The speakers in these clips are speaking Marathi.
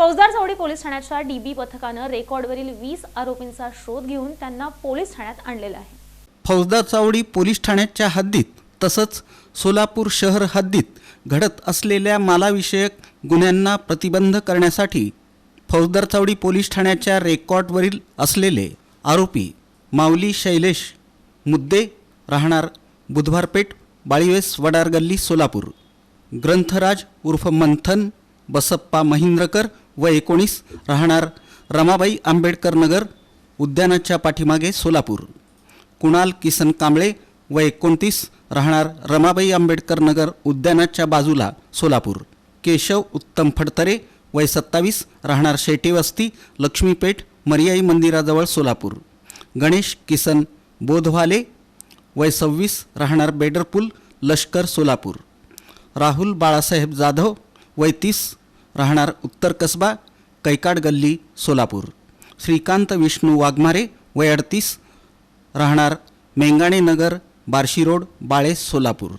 फौजदार चौडी पोलीस ठाण्याच्या डीबी पथकानं रेकॉर्डवरील वीस आरोपींचा शोध घेऊन त्यांना पोलीस ठाण्यात आणलेलं आहे. फौजदार चावडी पोलीस ठाण्याच्या हद्दीत तसंच सोलापूर शहर हद्दीत घडत असलेल्या मालाविषयक गुन्ह्यांना प्रतिबंध करण्यासाठी फौजदार चावडी पोलीस ठाण्याच्या रेकॉर्डवरील असलेले आरोपी माऊली शैलेश मुद्दे राहणार बुधवारपेठ बाळीवेस वडार गल्ली सोलापूर. ग्रंथराज उर्फ मंथन बसप्पा महिंद्रकर व एकोणीस राहणार रमाबाई आंबेडकर नगर उद्यानाच्या पाठीमागे सोलापूर. कुणाल किसन कांबळे व एकोणतीस राहणार रमाबाई आंबेडकर नगर उद्यानाच्या बाजूला सोलापूर. केशव उत्तम फडतरे वय सत्तावीस राहणार शेटीवस्ती लक्ष्मीपेठ मर्याई मंदिराजवळ सोलापूर. गणेश किसन बोधवाले वय सव्वीस राहणार बेडरपूल लष्कर सोलापूर. राहुल बाळासाहेब जाधव वय तीस राहणार उत्तर कसबा कैकाड गल्ली सोलापूर. श्रीकांत विष्णू वाघमारे वय अडतीस राहणार मेंगाणे नगर बार्शी रोड बाळे सोलापूर.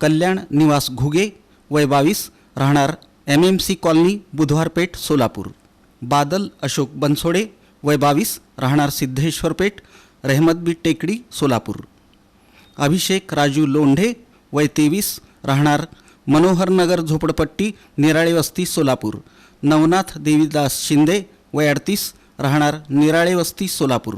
कल्याण निवास घुगे वय बावीस राहणार M M C colony Budhwarpeth Solapur. Badal Ashok Bansode वय बावीस राहणार सिद्धेश्वरपेठ रहमतबी टेकडी सोलापूर. अभिषेक राजू लोंढे वय तेवीस राहणार मनोहरनगर झोपडपट्टी निराळे वस्ती सोलापूर. नवनाथ देवीदास शिंदे वय अडतीस राहणार निराळे वस्ती सोलापूर.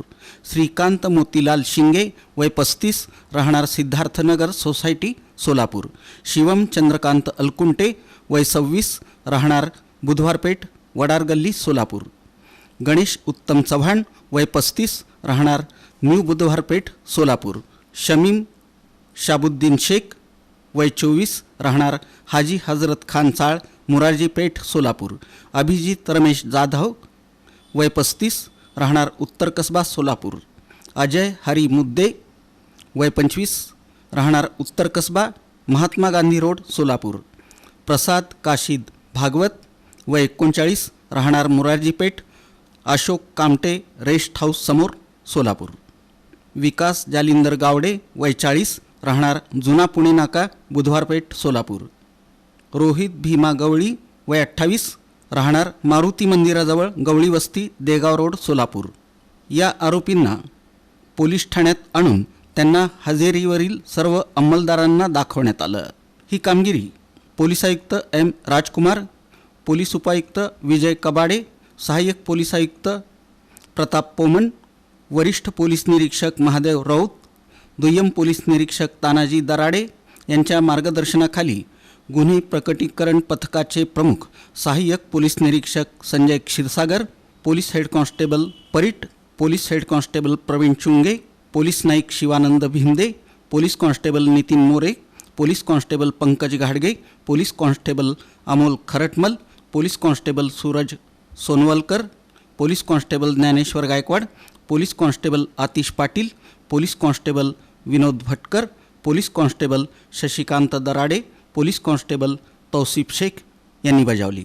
श्रीकांत मोतीलाल शिंगे वय पस्तीस राहणार सिद्धार्थनगर सोसायटी सोलापूर. शिवम चंद्रकांत अलकुंटे वय सव्वीस राहणार बुधवारपेठ वडार गल्ली सोलापूर. गणेश उत्तम चव्हाण वय पस्तीस राहणार न्यू बुधवारपेठ सोलापूर. शमीम शाबुद्दीन शेख वय चोवीस राहणार हाजी हजरत खान चाळ मुरारजी पेठ सोलापूर. अभिजित रमेश जाधव वय पस्तीस राहणार उत्तर कसबा सोलापूर. अजय हरी मुद्दे वय पंचवीस राहणार उत्तर कसबा महात्मा गांधी रोड सोलापूर. प्रसाद काशीद भागवत वय एकोणचाळीस राहणार मुरारजी पेठ अशोक कामटे रेस्ट हाऊस समोर सोलापूर. विकास जालिंदर गावडे वय चाळीस राहणार जुना पुणे नाका बुधवारपेठ सोलापूर. रोहित भीमा गवळी वय अठ्ठावीस राहणार मारुती मंदिराजवळ गवळी वस्ती देगाव रोड सोलापूर. या आरोपींना पोलीस ठाण्यात आणून त्यांना हजेरीवरील सर्व अंमलदारांना दाखवण्यात आलं. ही कामगिरी पोलीस आयुक्त एम. राजकुमार पोलीस उपायुक्त विजय कबाडे सहाय्यक पोलीस आयुक्त प्रताप पोमन वरिष्ठ पोलीस निरीक्षक महादेव राऊत दुय्यम पोलीस निरीक्षक तानाजी दराडे यांच्या मार्गदर्शनाखाली गुन्हे प्रकटीकरण पथकाचे प्रमुख सहाय्यक पोलीस निरीक्षक Sanjay Kshirsagar police head constable Parit police head constable Pravin Chunge police Naik Shivanand Bhinde police constable Nitin More police constable Pankaj घाडगे police constable Amol Kharatmal police constable Suraj Sonawalkar police constable Dnyaneshwar Gaikwad police constable Atish Patil police constable Vinod Bhatkar police constable Shashikant Darade police constable Tausif Shaikh यांनी बजावली.